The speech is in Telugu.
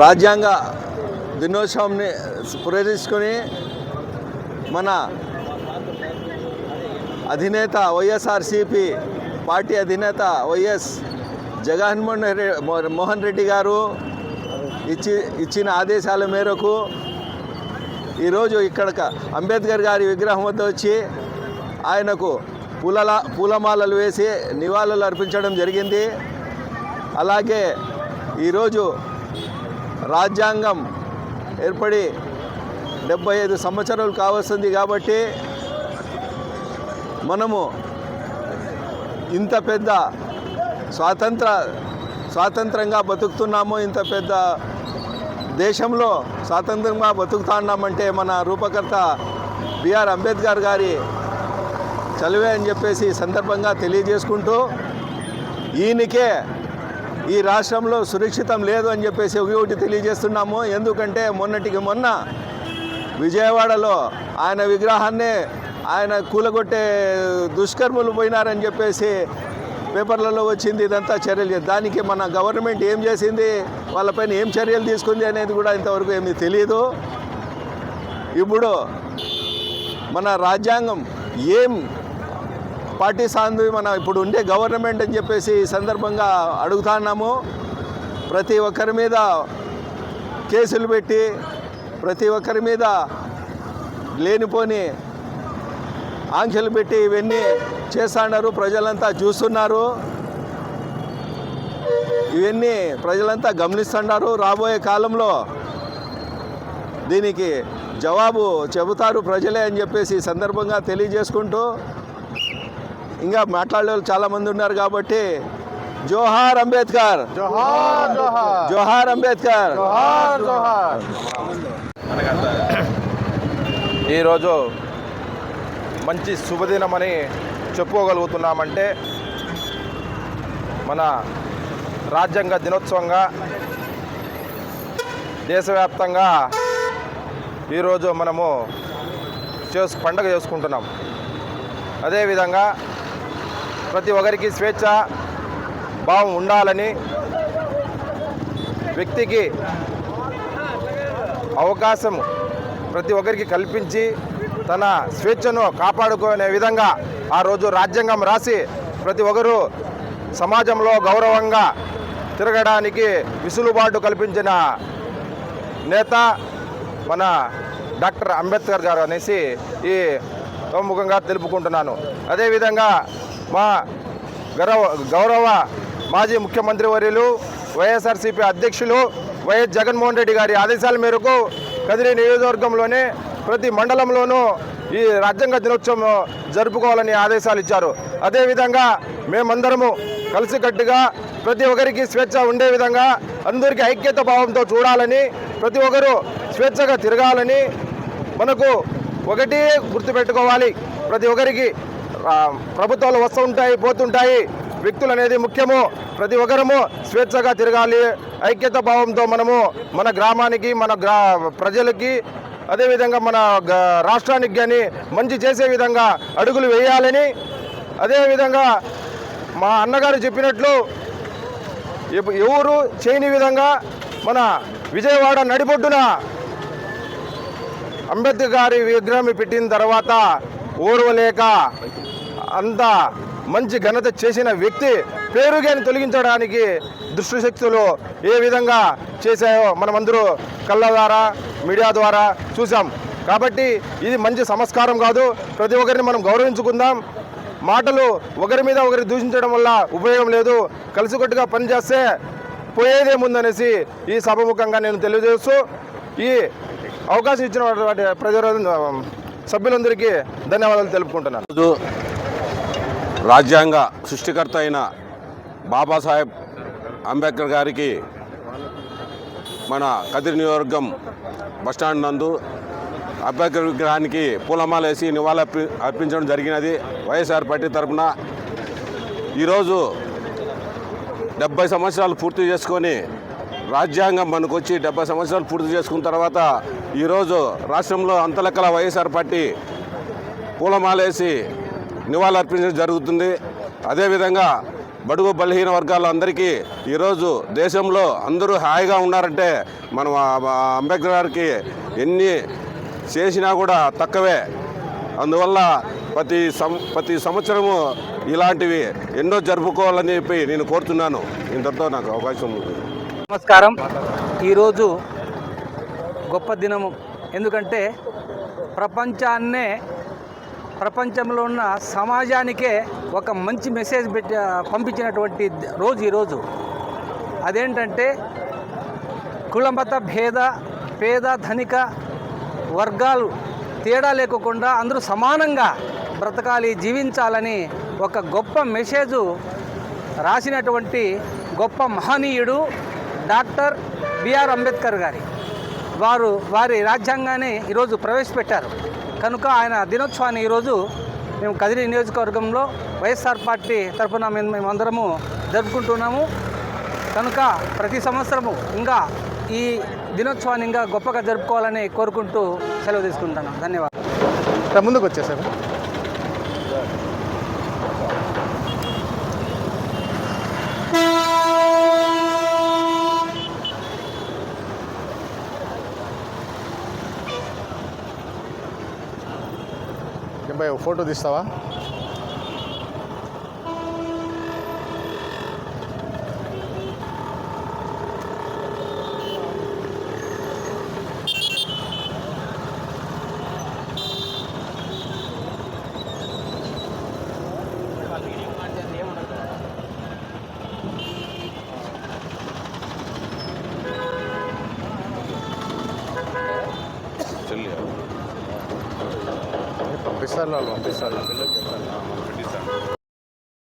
రాజ్యాంగ దినోత్సవంని ప్రేరేసుకొని మన అధినేత వైఎస్ఆర్సిపి పార్టీ అధినేత వైఎస్ జగన్మోహన్ రెడ్డి మోహన్ రెడ్డి గారు ఇచ్చి ఇచ్చిన ఆదేశాల మేరకు ఈరోజు ఇక్కడ అంబేద్కర్ గారి విగ్రహం వద్ద వచ్చి ఆయనకు పూలల పూలమాలలు వేసి నివాళులు అర్పించడం జరిగింది. అలాగే ఈరోజు రాజ్యాంగం ఏర్పడి డెబ్బై ఐదు సంవత్సరాలు కావస్తుంది కాబట్టి మనము ఇంత పెద్ద స్వాతంత్ర స్వాతంత్రంగా బతుకుతున్నాము ఇంత పెద్ద దేశంలో స్వాతంత్రంగా బతుకుతున్నామంటే మన రూపకర్త బిఆర్ అంబేద్కర్ గారి చలివే అని చెప్పేసి సందర్భంగా తెలియజేసుకుంటూ ఈయనకే ఈ రాష్ట్రంలో సురక్షితం లేదు అని చెప్పేసి ఒకటి తెలియజేస్తున్నాము. ఎందుకంటే మొన్నటికి మొన్న విజయవాడలో ఆయన విగ్రహాన్ని ఆయన కూలగొట్టే దుష్కర్ములు పోయినారని చెప్పేసి పేపర్లలో వచ్చింది. ఇదంతా చర్యలు దానికి మన గవర్నమెంట్ ఏం చేసింది? వాళ్ళపైన ఏం చర్యలు తీసుకుంది అనేది కూడా ఇంతవరకు ఏమీ తెలియదు ఇప్పుడు మన రాజ్యాంగం ఏం పార్టీ సాంది మనం ఇప్పుడు ఉండే గవర్నమెంట్ అని చెప్పేసి ఈ సందర్భంగా అడుగుతున్నాము ప్రతి ఒక్కరి మీద కేసులు పెట్టి ప్రతి ఒక్కరి మీద లేనిపోని ఆంక్షలు పెట్టి ఇవన్నీ చేస్తున్నారు ప్రజలంతా చూస్తున్నారు. ఇవన్నీ ప్రజలంతా గమనిస్తున్నారు రాబోయే కాలంలో దీనికి జవాబు చెబుతారు ప్రజలే అని చెప్పేసి సందర్భంగా తెలియజేసుకుంటూ ఇంకా మాట్లాడే వాళ్ళు చాలామంది ఉన్నారు కాబట్టి జోహార్ అంబేద్కర్. జోహార్ జోహార్. జోహార్ అంబేద్కర్. జోహార్ జోహార్. ఈరోజు మంచి శుభదినమని చెప్పుకోగలుగుతున్నామంటే మన రాజ్యాంగ దినోత్సవంగా దేశవ్యాప్తంగా ఈరోజు మనము చేసు పండగ చేసుకుంటున్నాం. అదేవిధంగా ప్రతి ఒక్కరికి స్వేచ్ఛ భావం ఉండాలని వ్యక్తికి అవకాశం ప్రతి ఒక్కరికి కల్పించి తన స్వేచ్ఛను కాపాడుకునే విధంగా ఆ రోజు రాజ్యాంగం రాసి ప్రతి ఒక్కరూ సమాజంలో గౌరవంగా తిరగడానికి విసులుబాటు కల్పించిన నేత మన డాక్టర్ అంబేద్కర్ గారు అనేసి ఈ ముఖంగా తెలుపుకుంటున్నాను. అదేవిధంగా మా గౌరవ గౌరవ మాజీ ముఖ్యమంత్రి వర్యులు వైఎస్ఆర్సీపీ అధ్యక్షులు వైఎస్ జగన్మోహన్ రెడ్డి గారి ఆదేశాల మేరకు కదిరి నియోజకవర్గంలోనే ప్రతి మండలంలోనూ ఈ రాజ్యాంగ దినోత్సవం జరుపుకోవాలని ఆదేశాలు ఇచ్చారు. అదేవిధంగా మేమందరము కలిసికట్టుగా ప్రతి ఒక్కరికి స్వేచ్ఛ ఉండే విధంగా అందరికీ ఐక్యత భావంతో చూడాలని ప్రతి ఒక్కరూ స్వేచ్ఛగా తిరగాలని మనకు ఒకటి గుర్తుపెట్టుకోవాలి. ప్రతి ఒక్కరికి ప్రభుత్వాలు వస్తుంటాయి పోతుంటాయి. వ్యక్తులు అనేది ముఖ్యము. ప్రతి ఒక్కరము స్వేచ్ఛగా తిరగాలి. ఐక్యత భావంతో మనము మన గ్రామానికి మన గ్రా ప్రజలకి అదేవిధంగా మన రాష్ట్రానికి కానీ మంచి చేసే విధంగా అడుగులు వేయాలని అదేవిధంగా మా అన్నగారు చెప్పినట్లు ఎవరు చేయని విధంగా మన విజయవాడ నడిబొడ్డున అంబేద్కర్ గారి విగ్రహం పెట్టిన తర్వాత ఓర్వలేక అంత మంచి ఘనత చేసిన వ్యక్తి పేరుగాని తొలగించడానికి దుష్టశక్తులు ఏ విధంగా చేశాయో మనమందరూ కళ్ళ ద్వారా మీడియా ద్వారా చూసాం కాబట్టి ఇది మంచి సంస్కారం కాదు. ప్రతి ఒక్కరిని మనం గౌరవించుకుందాం. మాటలు ఒకరి మీద ఒకరి దూషించడం వల్ల ఉపయోగం లేదు. కలిసికట్టుగా పనిచేస్తే పోయేదేముందనేసి ఈ సభముఖంగా నేను తెలియజేస్తూ ఈ అవకాశం ఇచ్చినటువంటి ప్రజల సభ్యులందరికీ ధన్యవాదాలు తెలుపుకుంటున్నాను. రాజ్యాంగ సృష్టికర్త అయిన బాబాసాహెబ్ అంబేద్కర్ గారికి మన కదిరి నియోజకవర్గం బస్టాండ్ నందు అంబేద్కర్ విగ్రహానికి పూలమాల వేసి అర్పి అర్పించడం జరిగినది. వైఎస్ఆర్ పార్టీ తరఫున ఈరోజు డెబ్బై సంవత్సరాలు పూర్తి చేసుకొని రాజ్యాంగం మనకు వచ్చి డెబ్బై సంవత్సరాలు పూర్తి చేసుకున్న తర్వాత ఈరోజు రాష్ట్రంలో అంతలెక్కల వైఎస్ఆర్ పార్టీ పూలమాలేసి నివాళులర్పించడం జరుగుతుంది. అదేవిధంగా బడుగు బలహీన వర్గాల అందరికీ ఈరోజు దేశంలో అందరూ హాయిగా ఉన్నారంటే మనం అంబేద్కర్ గారికి ఎన్ని చేసినా కూడా తక్కువే. అందువల్ల ప్రతి సం ప్రతి సంవత్సరము ఇలాంటివి ఎన్నో జరుపుకోవాలని చెప్పి నేను కోరుతున్నాను. ఇంతతో నాకు అవకాశం ఉంది. నమస్కారం. ఈరోజు గొప్ప దినము. ఎందుకంటే ప్రపంచాన్నే ప్రపంచంలో ఉన్న సమాజానికే ఒక మంచి మెసేజ్ పెట్టి పంపించినటువంటి రోజు ఈరోజు అదేంటంటే కులమత భేద పేద ధనిక వర్గాలు తేడా లేకుండా అందరూ సమానంగా బ్రతకాలి జీవించాలని ఒక గొప్ప మెసేజు రాసినటువంటి గొప్ప మహనీయుడు డాక్టర్ బిఆర్ అంబేద్కర్ గారి. వారు వారి రాజ్యాంగాన్ని ఈరోజు ప్రవేశపెట్టారు. కనుక ఆయన దినోత్సవాన్ని ఈరోజు మేము కదిరి నియోజకవర్గంలో వైఎస్ఆర్ పార్టీ తరఫున మేము మేమందరము జరుపుకుంటున్నాము. కనుక ప్రతి సంవత్సరము ఇంకా ఈ దినోత్సవాన్ని ఇంకా గొప్పగా జరుపుకోవాలని కోరుకుంటూ సెలవు తీసుకుంటాను ధన్యవాదాలు. ఇట్లా ముందుకు వచ్చేసారు. అబ్బాయి ఫోటో తీస్తావా? Carla López a la pelota.